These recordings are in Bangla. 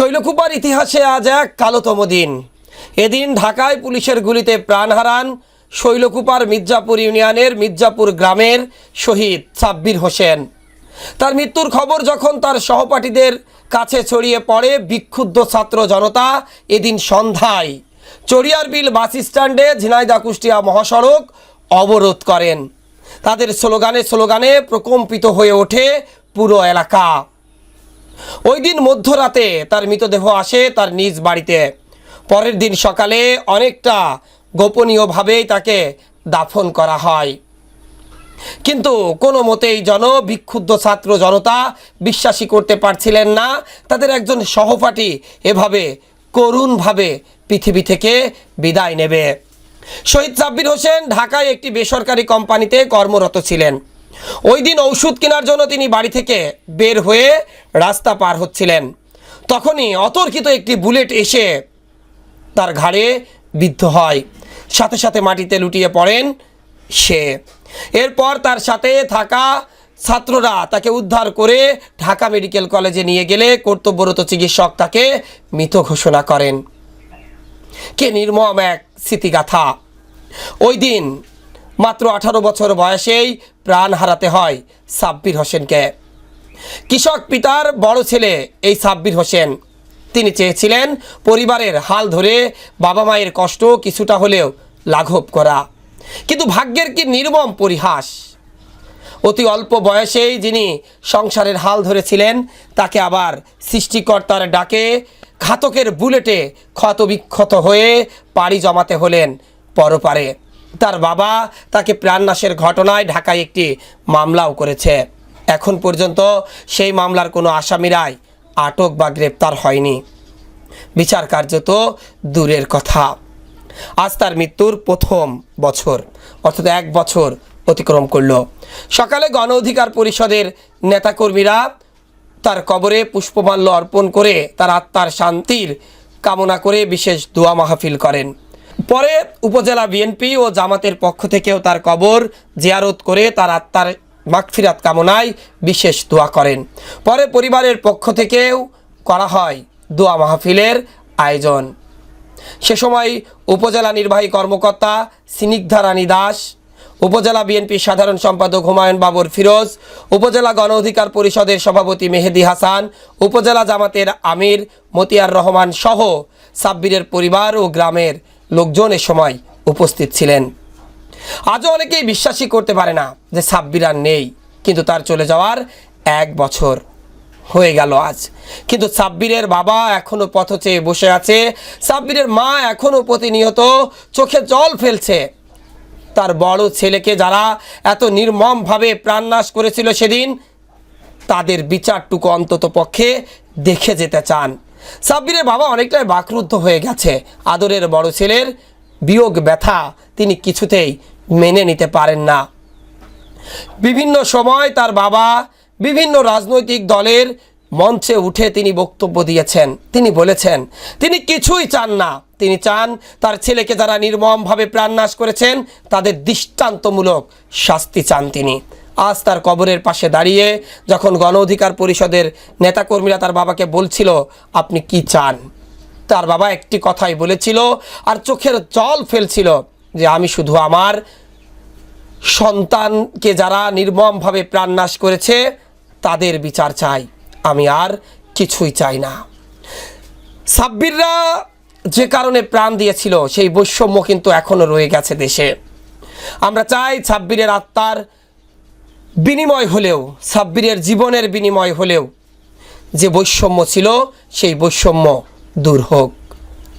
শৈলকুপার ইতিহাসে আজ এক কালোতম দিন। এদিন ঢাকায় পুলিশের গুলিতে প্রাণ হারান শৈলকুপার মির্জাপুর ইউনিয়নের মির্জাপুর গ্রামের শহীদ সাব্বির হোসেন। তার মৃত্যুর খবর যখন তার সহপাঠীদের কাছে ছড়িয়ে পড়ে, বিক্ষুব্ধ ছাত্র জনতা এদিন সন্ধ্যায় চড়িয়ার বিল বাস স্ট্যান্ডে ঝিনাইদা কুষ্টিয়া মহাসড়ক অবরোধ করেন। তাদের স্লোগানে স্লোগানে প্রকম্পিত হয়ে ওঠে পুরো এলাকা। ওই দিন মধ্যরাতে তার মৃতদেহ আসে তার নিজ বাড়িতে। পরের দিন সকালে অনেকটা গোপনীয়ভাবেই তাকে দাফন করা হয়। কিন্তু কোনো মতেই জন বিক্ষুব্ধ ছাত্র জনতা বিশ্বাসী করতে পারছিলেন না। তাদের একজন সহপাঠী এভাবে করুণভাবে পৃথিবী থেকে বিদায় নেবে। শহীদ সাব্বির হোসেন ঢাকায় একটি বেসরকারি কোম্পানিতে কর্মরত ছিলেন। ওই দিন ঔষধ কেনার জন্য তিনি বাড়ি থেকে বের হয়ে রাস্তা পার হচ্ছিলেন। তখনই অতর্কিত একটি বুলেট এসে তার ঘাড়ে বিদ্ধ হয়। সাথে সাথে মাটিতে লুটিয়ে পড়েন সে। এরপর তার সাথে থাকা ছাত্ররা তাকে উদ্ধার করে ঢাকা মেডিকেল কলেজে নিয়ে গেলে কর্তব্যরত চিকিৎসক তাকে মৃত ঘোষণা করেন। কে নির্মম এক স্মৃতিগাথা। ওই দিন মাত্র আঠারো বছর বয়সেই প্রাণ হারাতে হয় সাব্বির হোসেনকে। কৃষক পিতার বড় ছেলে এই সাব্বির হোসেন। তিনি চেয়েছিলেন পরিবারের হাল ধরে বাবা মায়ের কষ্ট কিছুটা হলেও লাঘব করা। কিন্তু ভাগ্যের কি নির্মম পরিহাস? অতি অল্প বয়সেই যিনি সংসারের হাল ধরেছিলেন, তাকে আবার সৃষ্টিকর্তার ডাকে ঘাতকের বুলেটে ক্ষতবিক্ষত হয়ে পাড়ি জমাতে হলেন পরপারে। তার বাবা তাকে প্রাণনাশের ঘটনায় ঢাকায় একটি মামলাও করেছে। এখন পর্যন্ত সেই মামলার কোনো আসামিরাই আটক বা গ্রেপ্তার হয়নি। বিচার কার্য তো দূরের কথা। আজ তার মৃত্যুর প্রথম বছর, অর্থাৎ এক বছর অতিক্রম করল। সকালে গণ অধিকার পরিষদের নেতাকর্মীরা তার কবরে পুষ্পমাল্য অর্পণ করে তার আত্মার শান্তির কামনা করে বিশেষ দোয়া মাহফিল করেন। পরে উপজেলা বিএনপি ও জামাতের পক্ষ থেকেও তার কবর জিয়ারত করে তার আত্মার মাগফিরাত কামনায় বিশেষ দোয়া করেন। পরে পরিবারের পক্ষ থেকেও করা হয় দোয়া মাহফিলের আয়োজন। সে সময় উপজেলা নির্বাহী কর্মকর্তা স্নিগ্ধা রানী দাস, উপজেলা বিএনপির সাধারণ সম্পাদক হুমায়ুন বাবর ফিরোজ, উপজেলা গণ অধিকার পরিষদের সভাপতি মেহেদি হাসান, উপজেলা জামাতের আমির মতিয়ার রহমান সহ সাব্বিরের পরিবার ও গ্রামের লোকজন এ সময় উপস্থিত ছিলেন। আজও অনেকেই বিশ্বাসই করতে পারে না যে সাব্বির আর নেই, কিন্তু তার চলে যাওয়ার এক বছর হয়ে গেল আজ। কিন্তু সাব্বিরের বাবা এখনও পথ চেয়ে বসে আছে সাব্বিরের মা এখনও প্রতিনিয়ত চোখে জল ফেলছে। তার বড় ছেলেকে যারা এত নির্মমভাবে প্রাণনাশ করেছিল সেদিন, তাদের বিচারটুকু অন্তত পক্ষে দেখে যেতে চান। সাব্বিরের বাবা অনেকটাই বাকরুদ্ধ হয়ে গেছে। আদরের বড় ছেলের বিয়োগ ব্যথা তিনি কিছুতেই মেনে নিতে পারেন না। বিভিন্ন সময় তার বাবা বিভিন্ন রাজনৈতিক দলের মঞ্চে উঠে তিনি বক্তব্য দিয়েছেন। তিনি বলেছেন, তিনি কিছুই চান না। তিনি চান তার ছেলেকে যারা নির্মমভাবে প্রাণনাশ করেছেন, তাদের দৃষ্টান্তমূলক শাস্তি চান তিনি। আজ তার কবরের পাশে দাঁড়িয়ে যখন গণ অধিকার পরিষদের নেতাকর্মীরা তার বাবাকে বলছিল, আপনি কি চান? তার বাবা একটি কথাই বলেছিল আর চোখের জল ফেলছিল যে, আমি শুধু আমার সন্তানকে যারা নির্মমভাবে প্রাণনাশ করেছে, তাদের বিচার চাই। আমি আর কিছুই চাই না। সাব্বিররা যে কারণে প্রাণ দিয়েছিল, সেই বৈষম্য কিন্তু এখনও রয়ে গেছে দেশে। আমরা চাই ছাব্বিরের আত্মার বিনিময় হলেও, সাব্বিরের জীবনের বিনিময় হলেও যে বৈষম্য ছিল, সেই বৈষম্য দূর হোক।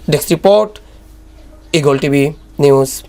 Desk report, Eagle TV news.